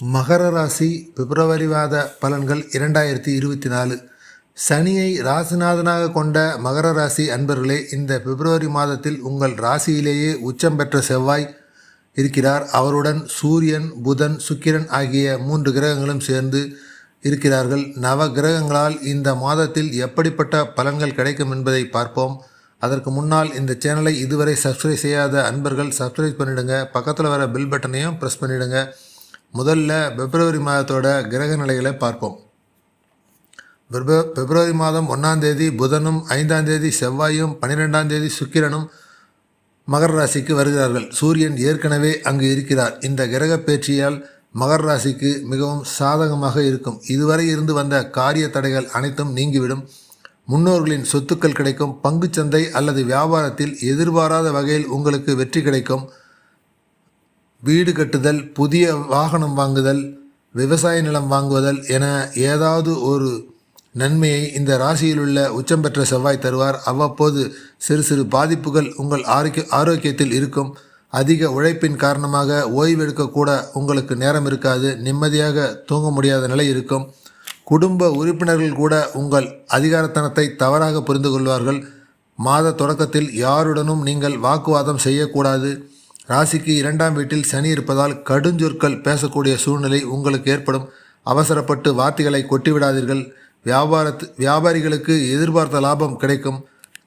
மகர ராசி பிப்ரவரி மாத பலன்கள் இரண்டாயிரத்தி இருபத்தி நாலு. சனியை ராசிநாதனாக கொண்ட மகர ராசி அன்பர்களே இந்த பிப்ரவரி மாதத்தில் உங்கள் ராசியிலேயே உச்சம் பெற்ற செவ்வாய் இருக்கிறார். அவருடன் சூரியன் புதன் சுக்கிரன் ஆகிய மூன்று கிரகங்களும் சேர்ந்து இருக்கிறார்கள். நவ கிரகங்களால் இந்த மாதத்தில் எப்படிப்பட்ட பலன்கள் கிடைக்கும் என்பதை பார்ப்போம். அதற்கு முன்னால் இந்த சேனலை இதுவரை சப்ஸ்கிரைப் செய்யாத அன்பர்கள் சப்ஸ்கிரைப் பண்ணிவிடுங்க பக்கத்தில் வர பில் பட்டனையும் ப்ரெஸ் பண்ணிவிடுங்க முதல்ல பிப்ரவரி மாதத்தோட கிரக நிலைகளை பார்ப்போம். பிப்ரவரி மாதம் ஒன்றாம் தேதி புதனும் ஐந்தாம் தேதி செவ்வாயும் பன்னிரெண்டாம் தேதி சுக்கிரனும் மகர ராசிக்கு வருகிறார்கள். சூரியன் ஏற்கனவே அங்கு இருக்கிறார். இந்த கிரக பேச்சியால் மகர ராசிக்கு மிகவும் சாதகமாக இருக்கும். இதுவரை இருந்து வந்த காரிய தடைகள் அனைத்தும் நீங்கிவிடும். முன்னோர்களின் சொத்துக்கள் கிடைக்கும். பங்குச்சந்தை அல்லது வியாபாரத்தில் எதிர்பாராத வகையில் உங்களுக்கு வெற்றி கிடைக்கும். வீடு கட்டுதல் புதிய வாகனம் வாங்குதல் விவசாய நிலம் வாங்குவதல் என ஏதாவது ஒரு நன்மையை இந்த ராசியில் உள்ள உச்சம் பெற்ற செவ்வாய் தருவார். அவ்வப்போது சிறு சிறு பாதிப்புகள் உங்கள் ஆரோக்கிய ஆரோக்கியத்தில் இருக்கும். அதிக உழைப்பின் காரணமாக ஓய்வெடுக்கக்கூட உங்களுக்கு நேரம் இருக்காது. நிம்மதியாக தூங்க முடியாத நிலை இருக்கும். குடும்ப உறுப்பினர்கள் கூட உங்கள் அதிகாரத்தனத்தை தவறாக புரிந்து கொள்வார்கள். மாத தொடக்கத்தில் யாருடனும் நீங்கள் வாக்குவாதம் செய்யக்கூடாது. ராசிக்கு இரண்டாம் வீட்டில் சனி இருப்பதால் கடுஞ்சொற்கள் பேசக்கூடிய சூழ்நிலை உங்களுக்கு ஏற்படும். அவசரப்பட்டு வார்த்தைகளை கொட்டிவிடாதீர்கள். வியாபாரத்து வியாபாரிகளுக்கு எதிர்பார்த்த லாபம் கிடைக்கும்.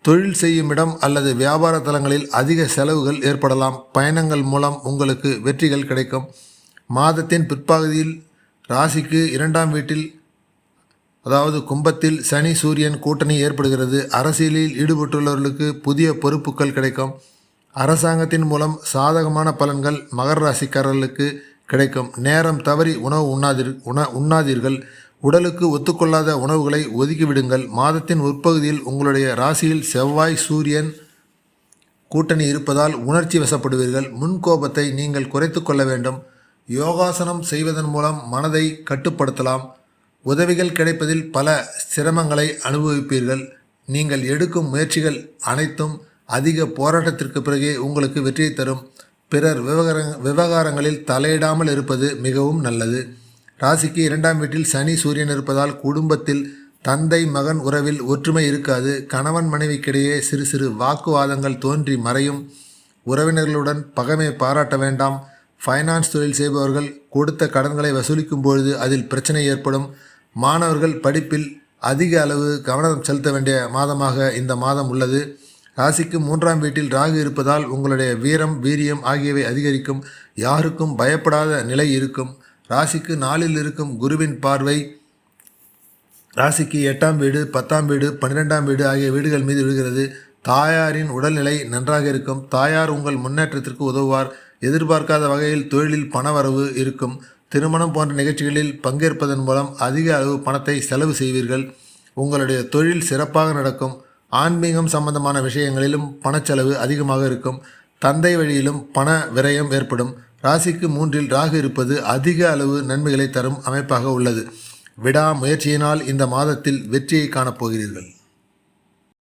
தொழில் செய்யும் இடம் அல்லது வியாபார தலங்களில் அதிக செலவுகள் ஏற்படலாம். பயணங்கள் மூலம் உங்களுக்கு வெற்றிகள் கிடைக்கும். மாதத்தின் பிற்பகுதியில் ராசிக்கு இரண்டாம் வீட்டில் அதாவது கும்பத்தில் சனி சூரியன் கூட்டணி ஏற்படுகிறது. அரசியலில் ஈடுபட்டுள்ளவர்களுக்கு புதிய பொறுப்புகள் கிடைக்கும். அரசாங்கத்தின் மூலம் சாதகமான பலன்கள் மகர ராசிக்காரர்களுக்கு கிடைக்கும். நேரம் தவறி உணவு உண்ணாதீர் உண உண்ணாதீர்கள். உடலுக்கு ஒத்துக்கொள்ளாத உணவுகளை ஒதுக்கிவிடுங்கள். மாதத்தின் உட்பகுதியில் உங்களுடைய ராசியில் செவ்வாய் சூரியன் கூட்டணி இருப்பதால் உணர்ச்சி வசப்படுவீர்கள். முன்கோபத்தை நீங்கள் குறைத்து கொள்ள வேண்டும். யோகாசனம் செய்வதன் மூலம் மனதை கட்டுப்படுத்தலாம். உதவிகள் கிடைப்பதில் பல சிரமங்களை அனுபவிப்பீர்கள். நீங்கள் எடுக்கும் முயற்சிகள் அனைத்தும் அதிக போராட்டத்திற்கு பிறகே உங்களுக்கு வெற்றியை தரும். பிறர் விவகார விவகாரங்களில் தலையிடாமல் இருப்பது மிகவும் நல்லது. ராசிக்கு இரண்டாம் வீட்டில் சனி சூரியன் இருப்பதால் குடும்பத்தில் தந்தை மகன் உறவில் ஒற்றுமை இருக்காது. கணவன் மனைவிக்கிடையே சிறு சிறு வாக்குவாதங்கள் தோன்றி மறையும். உறவினர்களுடன் பகைமை பாராட்ட வேண்டாம். ஃபைனான்ஸ் தொழில் செய்பவர்கள் கொடுத்த கடன்களை வசூலிக்கும் பொழுது அதில் பிரச்சனை ஏற்படும். மாணவர்கள் படிப்பில் அதிக அளவு கவனம் செலுத்த வேண்டிய மாதமாக இந்த மாதம் உள்ளது. ராசிக்கு மூன்றாம் வீட்டில் ராகு இருப்பதால் உங்களுடைய வீரம் வீரியம் ஆகியவை அதிகரிக்கும். யாருக்கும் பயப்படாத நிலை இருக்கும். ராசிக்கு நாளில் இருக்கும் குருவின் பார்வை ராசிக்கு எட்டாம் வீடு பத்தாம் வீடு பன்னிரெண்டாம் வீடு ஆகிய வீடுகள் மீது விழுகிறது. தாயாரின் உடல்நிலை நன்றாக இருக்கும். தாயார் உங்கள் முன்னேற்றத்திற்கு உதவுவார். எதிர்பார்க்காத வகையில் தொழிலில் பணவரவு இருக்கும். திருமணம் போன்ற நிகழ்ச்சிகளில் பங்கேற்பதன் மூலம் அதிக அளவு பணத்தை செலவு செய்வீர்கள். உங்களுடைய தொழில் சிறப்பாக நடக்கும். ஆன்மீகம் சம்பந்தமான விஷயங்களிலும் பணச்செலவு அதிகமாக இருக்கும். தந்தை வழியிலும் பண விரயம் ஏற்படும். ராசிக்கு மூன்றில் ராகு இருப்பது அதிக அளவு நன்மைகளை தரும் அமைப்பாக உள்ளது. விடா முயற்சியினால் இந்த மாதத்தில் வெற்றியை காணப்போகிறீர்கள்.